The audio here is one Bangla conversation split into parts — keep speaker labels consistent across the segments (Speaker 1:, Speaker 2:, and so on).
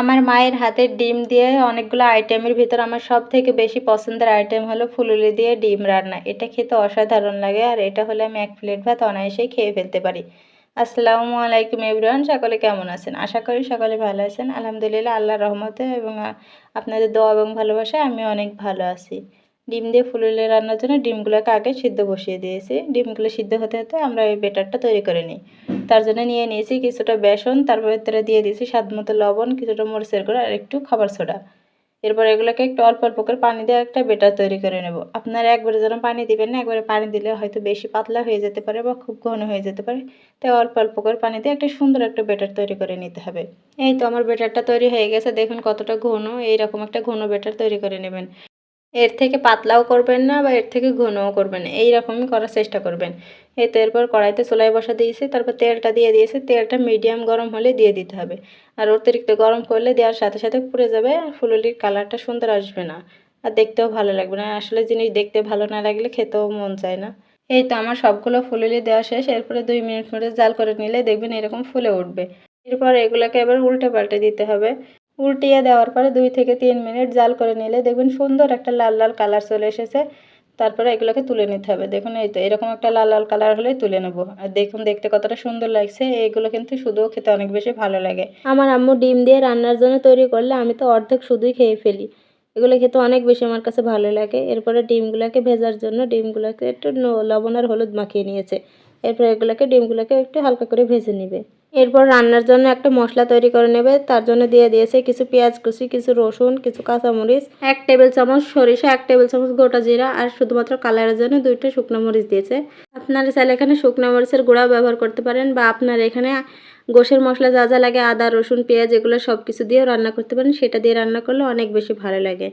Speaker 1: আমার মায়ের হাতের ডিম দিয়ে অনেকগুলো আইটেমের ভিতর আমার সব থেকে বেশি পছন্দের আইটেম হলো ফুলুলি দিয়ে ডিম রান্না। এটা খেতে অসাধারণ লাগে আর এটা হলে আমি এক প্লেট ভাত অনায়াসেই খেয়ে ফেলতে পারি। আসসালামু আলাইকুম এভরিওয়ান, সকলে কেমন আছেন? আশা করি সকলে ভালো আছেন। আলহামদুলিল্লাহ আল্লাহ রহমতে এবং আপনাদের দোয়া এবং ভালোবাসায় আমি অনেক ভালো আছি। ডিম দিয়ে ফুলুলি রান্নার জন্য ডিমগুলোকে আগে সিদ্ধ বসিয়ে দিয়েছি। ডিমগুলো সিদ্ধ হতে হতে আমরা এই বেটারটা তৈরি করে নিই। তার জন্য নিয়ে নিয়েছি কিছুটা বেসন, তারপর ভিতরে দিয়ে দিয়েছি স্বাদ মতো লবণ, কিছুটা মরিচের গুঁড়ো আর একটু খাবার সোডা। এরপর এগুলোকে একটু অল্প অল্প করে পানি দিয়ে একটা বেটার তৈরি করে নেব। আপনারা একবারে যেন পানি দিবেন না, একবারে পানি দিলে হয়তো বেশি পাতলা হয়ে যেতে পারে বা খুব ঘন হয়ে যেতে পারে। তাই অল্প অল্প করে পানি দিয়ে একটা সুন্দর একটা বেটার তৈরি করে নিতে হবে। এই তো আমার বেটারটা তৈরি হয়ে গেছে, দেখুন কতটা ঘন, এইরকম একটা ঘন বেটার তৈরি করে নেবেন। এর থেকে পাতলাও করবেন না বা এর থেকে ঘনও করবেন না। এইরকমই করার চেষ্টা করবেন। এই তো এরপর কড়াইতে চুলাই বসা দিয়েছি, তারপর তেলটা দিয়ে দিয়েছি। তেলটা মিডিয়াম গরম হলে দিয়ে দিতে হবে। আর অতিরিক্ত গরম করলে দেওয়ার সাথে সাথে পুড়ে যাবে আর ফুলুলির কালারটা সুন্দর আসবে না। আর দেখতেও ভালো লাগবে না। আসলে জিনিস দেখতে ভালো না লাগলে খেতেও মন চায় না। এই তো আমার সবগুলো ফুলুলি দেওয়া শেষ। এরপরে দুই মিনিট মধ্যে জাল করে নিলে দেখবেন এরকম ফুলে উঠবে। এরপর এগুলোকে এবার উল্টে পাল্টে দিতে হবে। উল্টিয়ে দেওয়ার পরে দুই থেকে তিন মিনিট জাল করে নিলে দেখবেন সুন্দর একটা লাল লাল কালার চলে এসেছে। তারপরে এগুলোকে তুলে নিতে হবে। দেখুন, এই তো এরকম একটা লাল লাল কালার হলে তুলে নেব। আর দেখুন, দেখতে কতটা সুন্দর লাগছে। এগুলো কিন্তু শুধুও খেতে অনেক বেশি ভালো লাগে। আমার আম্মু ডিম দিয়ে রান্নার জন্য তৈরি করলে আমি তো অর্ধেক শুধুই খেয়ে ফেলি। এগুলো খেতে অনেক বেশি আমার কাছে ভালো লাগে। এরপরে ডিমগুলোকে ভেজার জন্য ডিমগুলোকে একটু লবণ আর হলুদ মাখিয়ে নিয়েছে। এরপর এগুলোকে ডিমগুলোকে একটু হালকা করে ভেজে নেবে। এরপর রান্নার জন্য একটা মশলা তৈরি করে নেবে। তার জন্য দিয়ে দিয়েছে কিছু পেঁয়াজ কুচি, কিছু রসুন, কিছু কাঁচামরিচ, এক টেবিল চামচ সরিষা, এক টেবিল চামচ গোটা জিরা আর শুধুমাত্র কালারের জন্য দুইটা শুকনো মরিচ দিয়েছে। আপনারা চাইলে এখানে শুকনো মরিচের গুঁড়া ব্যবহার করতে পারেন বা আপনার এখানে গোশের মশলা যা যা লাগে আদা, রসুন, পেঁয়াজ এগুলো সব কিছু দিয়েও রান্না করতে পারেন। সেটা দিয়ে রান্না করলে অনেক বেশি ভালো লাগে।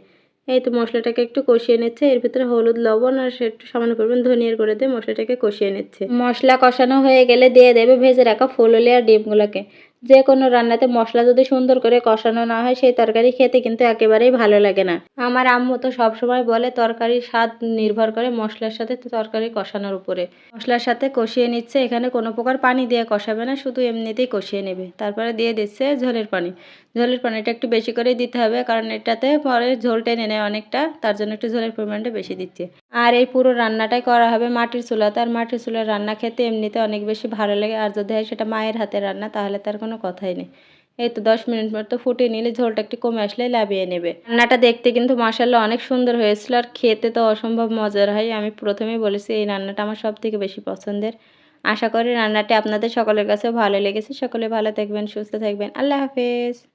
Speaker 1: এই তো মশলাটাকে একটু কষিয়ে নিচ্ছে। এর ভিতরে হলুদ, লবণ আর একটু সামান্য পরিমাণ ধনিয়ার করে দিয়ে মশলাটাকে কষিয়ে নিচ্ছে। মশলা কষানো হয়ে গেলে দিয়ে দেবে ভেজে রাখা ফুলুলি আর ডিমগুলোকে। যে কোনো রান্নাতে মশলা যদি সুন্দর করে কষানো না হয়, সেই তরকারি খেতে কিন্তু একেবারেই ভালো লাগে না। আমার আম্মু তো সবসময় বলে, তরকারির স্বাদ নির্ভর করে মশলার সাথে তরকারি কষানোর উপরে। মশলার সাথে কষিয়ে নিচ্ছে, এখানে কোনো প্রকার পানি দিয়ে কষাবে না, শুধু এমনিতেই কষিয়ে নেবে। তারপরে দিয়ে দিচ্ছে ঝোলের পানি। ঝোলের পানিটা একটু বেশি করেই দিতে হবে, কারণ এটাতে পরে ঝোল টেনে নেয় অনেকটা, তার জন্য একটু ঝোলের পরিমাণটা বেশি দিচ্ছে। আর এই পুরো রান্নাটাই করা হবে মাটির চুলাতে আর মাটির চুলার রান্না খেতে এমনিতে অনেক বেশি ভালো লাগে। আর যদি হয় সেটা মায়ের হাতের রান্না, তাহলে তার কোনো কথাই নেই। এই তো দশ মিনিট মতো ফুটিয়ে নিলে ঝোলটা একটু কমে আসলে লাভিয়ে নেবে। রান্নাটা দেখতে কিন্তু মাসাল্লাহ অনেক সুন্দর হয়েছিল আর খেতে তো অসম্ভব মজার হয়। আমি প্রথমেই বলেছি, এই রান্নাটা আমার সব থেকে বেশি পছন্দের। আশা করি রান্নাটি আপনাদের সকলের কাছেও ভালো লেগেছে। সকলে ভালো থাকবেন, সুস্থ থাকবেন। আল্লাহ হাফেজ।